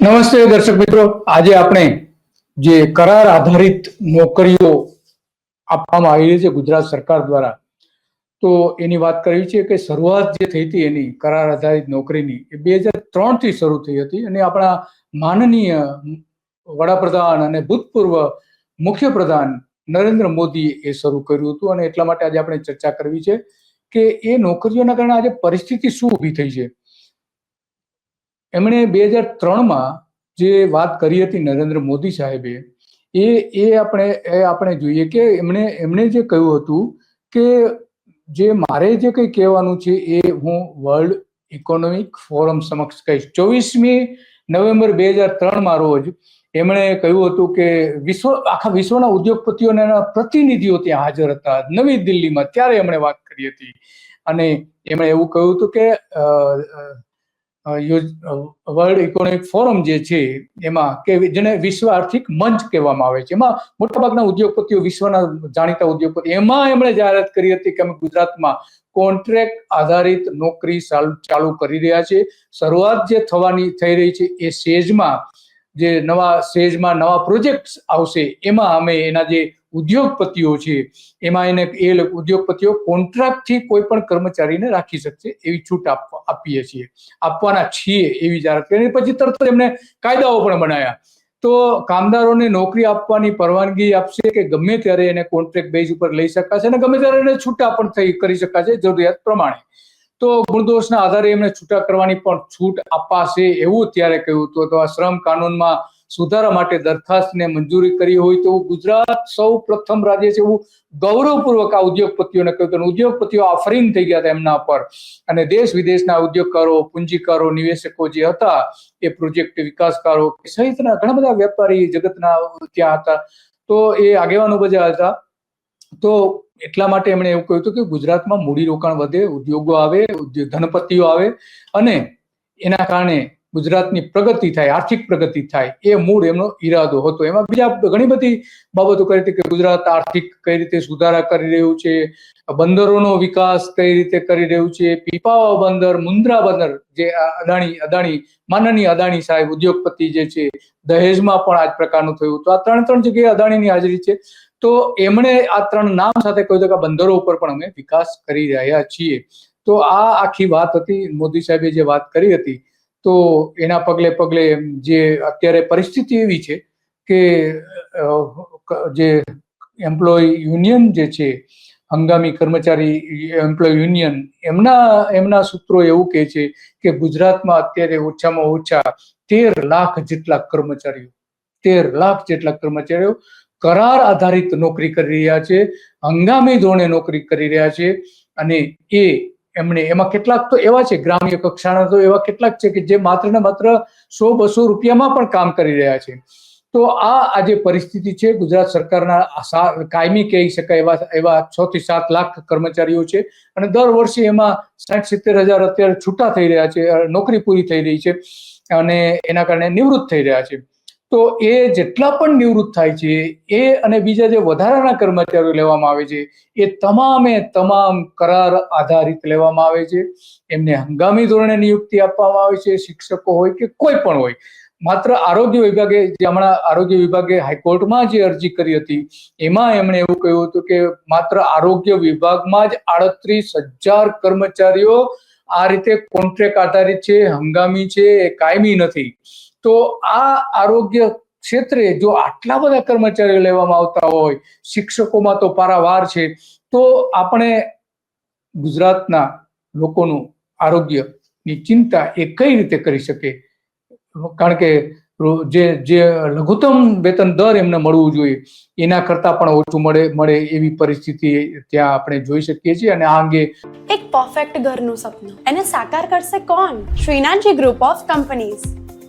નમસ્તે દર્શક મિત્રો. આજે આપણે જે કરાર આધારિત નોકરીઓ આપવામાં આવી રહી છે ગુજરાત સરકાર દ્વારા, તો એની વાત કરવી છે કે શરૂઆત જે થઈ હતી એની, કરાર આધારિત નોકરીની, એ બે હજાર ત્રણથી શરૂ થઈ હતી અને આપણા માનનીય વડાપ્રધાન અને ભૂતપૂર્વ મુખ્યપ્રધાન નરેન્દ્ર મોદીએ એ શરૂ કર્યું હતું. અને એટલા માટે આજે આપણે ચર્ચા કરવી છે કે એ નોકરીઓના કારણે આજે પરિસ્થિતિ શું ઊભી થઈ છે. એમણે બે હજાર ત્રણમાં જે વાત કરી હતી નરેન્દ્ર મોદી સાહેબે, એ એ આપણે એ આપણે જોઈએ કે એમણે એમણે જે કહ્યું હતું કે જે મારે જે કંઈ કહેવાનું છે એ હું વર્લ્ડ ઇકોનોમિક ફોરમ સમક્ષ કહીશ. ચોવીસમી નવેમ્બર બે હજાર ત્રણમાં રોજ એમણે કહ્યું હતું કે વિશ્વ, આખા વિશ્વના ઉદ્યોગપતિઓને એના પ્રતિનિધિઓ ત્યાં હાજર હતા. નવી દિલ્હીમાં ત્યારે એમણે વાત કરી હતી. અને એમણે એવું કહ્યું હતું કે વર્લ્ડ ઇકોનોમિક ફોરમ જે છે, એમાં કે જેને વિશ્વ આર્થિક મંચ કહેવામાં આવે છે. એમાં મોટાભાગના ઉદ્યોગપતિઓ, વિશ્વના જાણીતા ઉદ્યોગપતિ, એમાં એમણે જાહેરાત કરી હતી કે અમે ગુજરાતમાં કોન્ટ્રાક્ટ આધારિત નોકરી ચાલુ કરી રહ્યા છે શરૂઆત જે થવાની, થઈ રહી છે એ સેજમાં, જે નવા સેજમાં નવા પ્રોજેક્ટ આવશે, એમાં અમે એના જે ઉદ્યોગપતિઓ છે, એમાં એને એ ઉદ્યોગપતિઓ કોન્ટ્રાક્ટથી કોઈ પણ કર્મચારીને રાખી શકશે એવી છૂટ આપવા, આપીએ છીએ. આપવાના છીએ એવી જાહેરાત કરી. પછી તરત એમને કાયદાઓ પણ બનાવ્યા તો કામદારોને નોકરી આપવાની પરવાનગી આપશે કે ગમે ત્યારે એને કોન્ટ્રાક્ટ બેઝ ઉપર લઈ શકાશે અને ગમે ત્યારે એને છૂટા પણ થઈ, કરી શકાશે જરૂરિયાત પ્રમાણે. તો ગુણદોષના આધારે એમને છૂટા કરવાની પણ છૂટ અપાશે એવું ત્યારે કહ્યું હતું. તો આ શ્રમ કાનૂનમાં સુધારા માટે દરખાસ્તને મંજૂરી કરી હોય તો ગુજરાત સૌ પ્રથમ રાજ્ય છે એવું ગૌરવપૂર્વક આ ઉદ્યોગપતિઓને કહ્યું ઉદ્યોગપતિઓ આફરીન થઈ ગયા હતા એમના પર. અને દેશ વિદેશના ઉદ્યોગકારો, પૂંજીકારો, નિવેશકો જે હતા, એ પ્રોજેક્ટ વિકાસકારો સહિતના ઘણા બધા વેપારી જગતના ત્યાં હતા. તો એ આગેવાનો બધા હતા. તો એટલા માટે એમણે એવું કહ્યું હતું કે ગુજરાતમાં મૂડી રોકાણ વધે, ઉદ્યોગો આવે ધનપતિઓ આવે. અને એના કારણે ગુજરાતની પ્રગતિ થાય, આર્થિક પ્રગતિ થાય, એ મૂળ એમનો ઈરાદો હતો. એમાં બીજા ઘણી બધી બાબતો કરી હતી કે ગુજરાત આર્થિક કઈ રીતે સુધારા કરી રહ્યું છે, બંદરોનો વિકાસ કઈ રીતે કરી રહ્યું છે પીપાવા બંદર મુન્દ્રા બંદર, જે અદાણી અદાણી, માનનીય અદાણી સાહેબ, ઉદ્યોગપતિ જે છે, દહેજમાં પણ આ જ પ્રકારનું થયું તો આ ત્રણ ત્રણ જગ્યાએ અદાણીની હાજરી છે. તો એમણે આ ત્રણ નામ સાથે કહ્યું હતું કે બંદરો ઉપર પણ અમે વિકાસ કરી રહ્યા છીએ. તો આ આખી વાત હતી. મોદી સાહેબે જે વાત કરી હતી તો એના પગલે પગલે જે અત્યારે પરિસ્થિતિ એવી છે કે જે એમ્પ્લોય યુનિયન જે છે, હંગામી કર્મચારી એમ્પ્લોય યુનિયન એમના એમના સૂત્રો એવું કહે છે કે ગુજરાતમાં અત્યારે ઓછામાં ઓછા તેર લાખ જેટલા કર્મચારીઓ, તેર લાખ જેટલા કર્મચારીઓ કરાર આધારિત નોકરી કરી રહ્યા છે, હંગામી ધોરણે નોકરી કરી રહ્યા છે અને એ એમણે. એમાં કેટલાક તો એવા છે, ગ્રામ્ય કક્ષાના તો એવા કેટલાક છે કે જે માત્ર ને માત્ર સો બસો રૂપિયામાં પણ કામ કરી રહ્યા છે. તો આ આજે પરિસ્થિતિ છે, ગુજરાત સરકારના કાયમી કહી શકાય એવા એવા છ થી સાત લાખ કર્મચારીઓ છે અને દર વર્ષે એમાં સાઠ સિત્તેર હજાર અત્યારે છૂટા થઈ રહ્યા છે નોકરી પૂરી થઈ રહી છે અને એના કારણે નિવૃત્ત થઈ રહ્યા છે. તો એ જેટલા પણ નિવૃત્ત થાય છે, એ અને બીજા જે વધારાના કર્મચારીઓ લેવામાં આવે છે, એ તમામે તમામ કરાર આધારિત લેવામાં આવે છે. એમને હંગામી ધોરણે નિયુક્તિ આપવામાં આવે છે, શિક્ષકો હોય કે કોઈ પણ હોય. માત્ર આરોગ્ય વિભાગે, જે હમણાં આરોગ્ય વિભાગે હાઈકોર્ટમાં જે અરજી કરી હતી, એમાં એમણે એવું કહ્યું હતું કે માત્ર આરોગ્ય વિભાગમાં જ આડત્રીસ હજાર કર્મચારીઓ આ રીતે કોન્ટ્રાક્ટ આધારિત છે, હંગામી છે, એ કાયમી નથી. તો આ આરોગ્ય ક્ષેત્રે જો આટલા બધા કર્મચારીઓ લેવામાં આવતા હોય, શિક્ષકોમાં તો પારાવાર છે, તો આપણે ગુજરાતના લોકોનું આરોગ્યની ચિંતા એ કઈ રીતે કરી શકે? કારણ કે જે જે લઘુત્તમ વેતન દર એમને મળવું જોઈએ, એના કરતા પણ ઓછું મળે મળે એવી પરિસ્થિતિ ત્યાં આપણે જોઈ શકીએ છીએ અને આ અંગે એક પરફેક્ટ ઘરનું સપનું. એને સાકાર કરશે કોણ? Shrinathji group of companies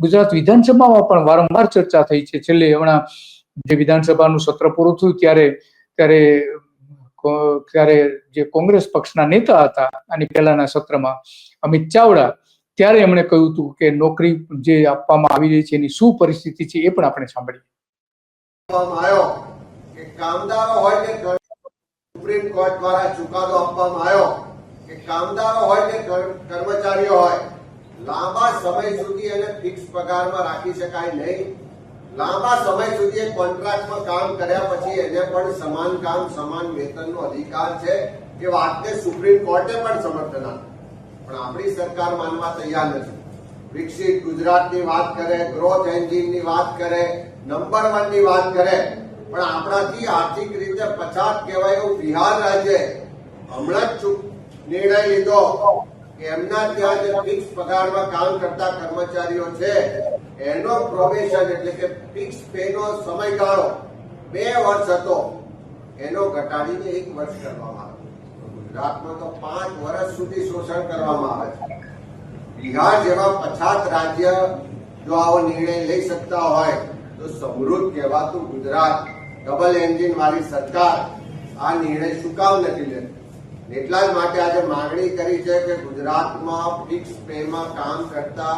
Gujarat વિધાનસભામાં પણ વારંવાર ચર્ચા થઈ છે. છેલ્લે હમણાં જે વિધાનસભાનું સત્ર પૂરું થયું ત્યારે ત્યારે ત્યારે જે કોંગ્રેસ પક્ષના નેતા હતા, આની પહેલાના સત્રમાં અમિત ચાવડા, ત્યારે એમણે કહ્યું હતું કે નોકરી જે આપવામાં આવી રહી છે એની શું પરિસ્થિતિ છે એ પણ આપણે સાંભળીએ. કામદારો હોય કે સુપ્રીમ કોર્ટ દ્વારા ચુકાદો આપવામાં આવ્યો કે કામદારો હોય કે કર્મચારીઓ હોય લાંબા સમય સુધી એને ફિક્સ પગારમાં રાખી શકાય નહીં. લાંબા સમય સુધી એ કોન્ટ્રાક્ટમાં કામ કર્યા પછી એને પણ સમાન કામ, સમાન વેતનનો અધિકાર છે, એ વાતને સુપ્રીમ કોર્ટે પણ સમર્થન આપ્યું. પણ આપણી સરકાર માનવા તૈયાર નથી. વિકસિત ગુજરાતની વાત કરે ગ્રોથ એન્જિનની વાત કરે નંબર વનની વાત કરે, પણ આપણાથી આર્થિક રીતે પછાત કહેવાય એવું બિહાર રાજ્ય. હમણાં જ નિર્ણય લીધો. કે એમના ત્યાં જે ફિક્સ પગારમાં કામ કરતા કર્મચારીઓ છે, એનો પ્રોબેશન એટલે કે ફિક્સ પે નો સમયગાળો બે વર્ષ હતો, એનો ઘટાડીને એક વર્ષ કરવામાં આવ્યો ગુજરાતમાં તો પાંચ વર્ષ સુધી શોષણ કરવામાં આવે છે. બિહાર જેવા પછાત રાજ્ય જો આવો નિર્ણય લઈ શકતા હોય, તો સમૃદ્ધ કહેવાતું ગુજરાત ડબલ એન્જિન વાળી સરકાર આ નિર્ણય કામ નથી લેતી? એટલા જ માટે આજે માંગણી કરી છે કે ગુજરાતમાં ફિક્સ પેમાં કામ કરતા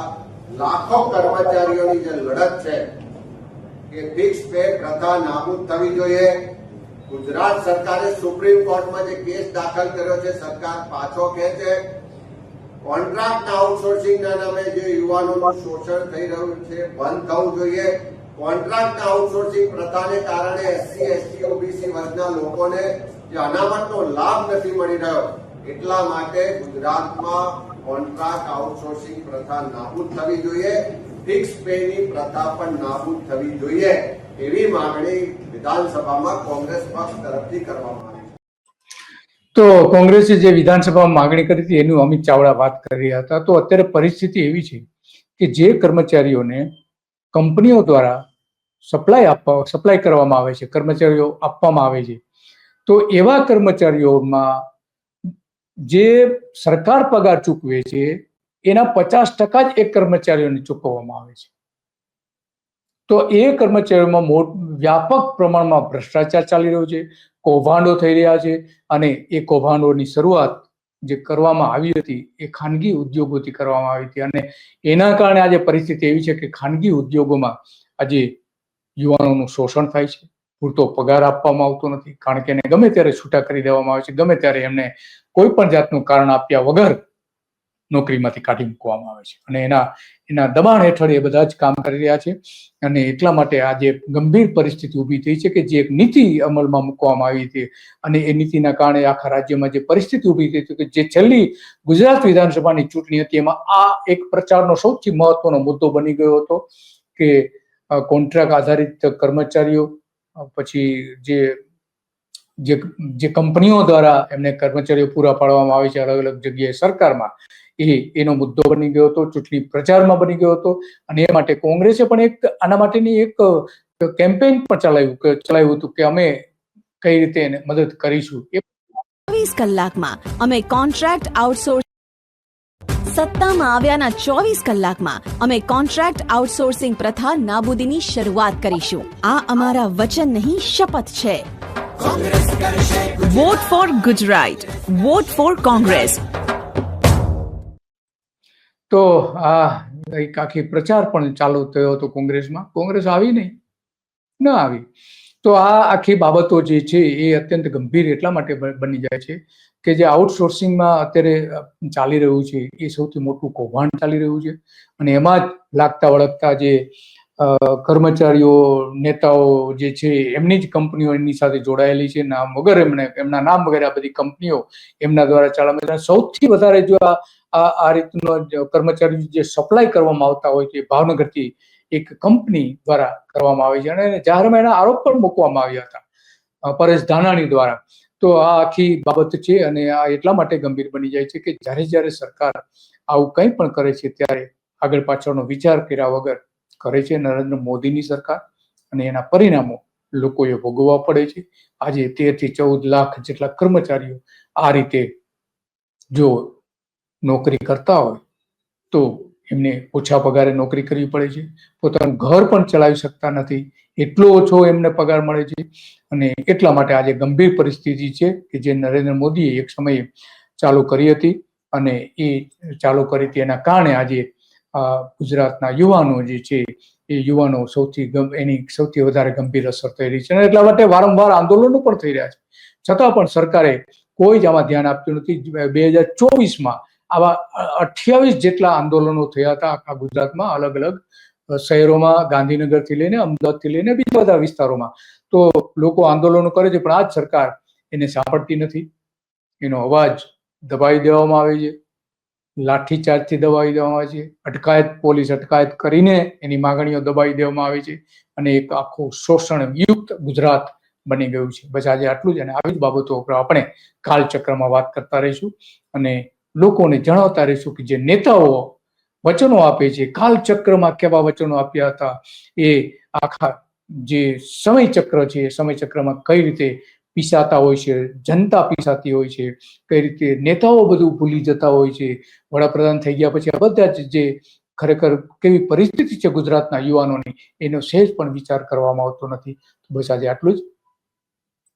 લાખો કર્મચારીઓની જે લડત છે કે ફિક્સ પે પ્રથા નાબૂદ થવી જોઈએ. ગુજરાત સરકારે સુપ્રીમ કોર્ટમાં જે કેસ દાખલ કર્યો છે, સરકાર પાછો ખેંચે કોન્ટ્રાક્ટ આઉટસોર્સિંગના નામે જે યુવાનોનું શોષણ થઈ રહ્યું છે, બંધ થવું જોઈએ. કોન્ટ્રાક્ટ આઉટસોર્સિંગ પ્રથાને કારણે એસસી, એસટી, ઓબીસી વર્ગના લોકોને જે અનામતનો લાભ નથી મળી રહ્યો. એટલા માટે ગુજરાતમાં કોન્ટ્રાક્ટ આઉટસોર્સિંગ પ્રથા નાબૂદ થવી જોઈએ. ફિક્સ પેની પ્રથા પણ નાબૂદ થવી જોઈએ એવી માંગણી વિધાનસભામાં કોંગ્રેસ પક્ષ તરફથી કરવામાં આવી તો કોંગ્રેસે જે વિધાનસભામાં માંગણી કરી હતી એનું અમિત ચાવડા વાત કરી રહ્યા હતા. તો અત્યારે પરિસ્થિતિ એવી છે કે જે કર્મચારીઓને કંપનીઓ દ્વારા સપ્લાય આપવા, સપ્લાય કરવામાં આવે છે, કર્મચારીઓ આપવામાં આવે છે તો એવા કર્મચારીઓમાં જે સરકાર પગાર ચૂકવે છે, એના પચાસ ટકા જ એ કર્મચારીઓને ચૂકવવામાં આવે છે. તો એ કર્મચારીઓમાં મોટ, વ્યાપક પ્રમાણમાં ભ્રષ્ટાચાર ચાલી રહ્યો છે, કૌભાંડો થઈ રહ્યા છે અને એ કૌભાંડોની શરૂઆત જે કરવામાં આવી હતી, એ ખાનગી ઉદ્યોગોથી કરવામાં આવી હતી અને એના કારણે આજે પરિસ્થિતિ એવી છે કે ખાનગી ઉદ્યોગોમાં આજે યુવાનોનું શોષણ થાય છે. પૂરતો પગાર આપવામાં આવતો નથી. કારણ કે એને ગમે ત્યારે છૂટા કરી દેવામાં આવે છે, ગમે ત્યારે એમને કોઈ પણ જાતનું કારણ આપ્યા વગર નોકરીમાંથી કાઢી મૂકવામાં આવે છે. અને એના એના દબાણ હેઠળ એ બધા જ કામ કરી રહ્યા છે. અને એટલા માટે આજે ગંભીર પરિસ્થિતિ ઊભી થઈ છે કે જે એક નીતિ અમલમાં મૂકવામાં આવી હતી અને એ નીતિના કારણે આખા રાજ્યમાં જે પરિસ્થિતિ ઊભી થઈ હતી કે જે છેલ્લી ગુજરાત વિધાનસભાની ચૂંટણી હતી, એમાં આ એક પ્રચારનો સૌથી મહત્વનો મુદ્દો બની ગયો હતો કે કોન્ટ્રાક્ટ આધારિત કર્મચારીઓ પછી જે જે જે કંપનીઓ દ્વારા એમને કર્મચારીઓ પૂરા પાડવામાં આવે છે અલગ અલગ જગ્યાએ સરકારમાં, એ, એનો મુદ્દો બની ગયો હતો, ચૂંટણી પ્રચારમાં બની ગયો હતો, અને એ માટે કોંગ્રેસે પણ એક, આના માટેની એક કેમ્પેઇન પણ ચલાવ્યું ચલાવ્યું હતું કે અમે કઈ રીતે એને મદદ કરીશું. એ ચોવીસ કલાકમાં અમે કોન્ટ્રાક્ટ આઉટસોર્સ સત્તામાં આવ્યાના ચોવીસ કલાકમાં અમે કોન્ટ્રાક્ટ આઉટસોર્સિંગ પ્રથા નાબૂદીની શરૂઆત કરીશું. આ અમારા વચન નહીં, શપથ છે. Vote for Gujarat vote for Congress તો આ એક આખી પ્રચાર પણ ચાલુ થયો હતો કોંગ્રેસમાં. કોંગ્રેસ આવી નહીં? ન આવી. તો આ આખી બાબતો જે છે એ અત્યંત ગંભીર એટલા માટે બની જાય છે કે જે આઉટસોર્સિંગમાં અત્યારે ચાલી રહ્યું છે, એ સૌથી મોટું કૌભાંડ ચાલી રહ્યું છે. અને એમાં જ લાગતા વળગતા જે કર્મચારીઓ, નેતાઓ જે છે, એમની જ કંપનીઓ એમની સાથે જોડાયેલી છે. નામ વગર એમને એમના નામ વગેરે આ બધી કંપનીઓ એમના દ્વારા ચાલવામાં સૌથી વધારે જો આ આ રીતનો કર્મચારી જે સપ્લાય કરવામાં આવતા હોય છે ભાવનગરથી એક કંપની દ્વારા કરવામાં આવે છે. અને જાહેરમાં એના આરોપ પણ મૂકવામાં આવ્યા હતા પરેશ ધાનાણી દ્વારા. તો આ આખી બાબત છે અને આ એટલા માટે ગંભીર બની જાય છે કે જ્યારે જ્યારે સરકાર આવું કંઈ પણ કરે છે ત્યારે આગળ પાછળનો વિચાર કર્યા વગર કરે છે નરેન્દ્ર મોદીની સરકાર અને એના પરિણામો લોકોએ ભોગવવા પડે છે. આજે તેરથી ચૌદ લાખ જેટલા કર્મચારીઓ આ રીતે જો નોકરી કરતા હોય તો એમને ઓછા પગારે નોકરી કરવી પડે છે. પોતાનું ઘર પણ ચલાવી શકતા નથી. એટલો ઓછો એમને પગાર મળે છે. અને એટલા માટે આજે ગંભીર પરિસ્થિતિ છે કે જે નરેન્દ્ર મોદીએ એક સમયે ચાલુ કરી હતી અને એ ચાલુ કરી હતી. એના કારણે આજે ગુજરાતના યુવાનો જે છે, એ યુવાનો સૌથી એની સૌથી વધારે ગંભીર અસર થઈ રહી છે. અને એટલા માટે વારંવાર આંદોલનો પણ થઈ રહ્યા છે. છતાં પણ સરકારે કોઈ જ આમાં ધ્યાન આપતું નથી. બે હજાર ચોવીસમાં આવા અઠ્યાવીસ જેટલા આંદોલનો થયા હતા આખા ગુજરાતમાં અલગ અલગ શહેરોમાં, ગાંધીનગરથી લઈને, અમદાવાદથી લઈને બીજા બધા વિસ્તારોમાં. તો લોકો આંદોલનો કરે છે, પણ આ જ સરકાર એને સાંભળતી નથી. એનો અવાજ દબાવી દેવામાં આવે છે, લાઠીચાર્જથી દબાવી દેવામાં આવે છે, અટકાયત, પોલીસ અટકાયત કરીને એની માગણીઓ દબાવી દેવામાં આવે છે અને એક આખું શોષણ યુક્ત ગુજરાત બની ગયું છે. બસ આજે આટલું જ અને આવી જ બાબતો ઉપર આપણે કાલચક્રમાં વાત કરતા રહીશું અને લોકોને જણાવતા રહીશું કે જે નેતાઓ વચનો આપે છે, કાલચક્રમાં કેવા વચનો આપ્યા હતા, એ આખા જે સમયચક્ર છે, એ સમયચક્રમાં કઈ રીતે પીસાતા હોય છે, જનતા પીસાતી હોય છે, કઈ રીતે નેતાઓ બધું ભૂલી જતા હોય છે, વડાપ્રધાન થઈ ગયા પછી આ બધા જ જે ખરેખર કેવી પરિસ્થિતિ છે ગુજરાતના યુવાનોની, એનો સહેજ પણ વિચાર કરવામાં આવતો નથી. બસ આજે આટલું જ.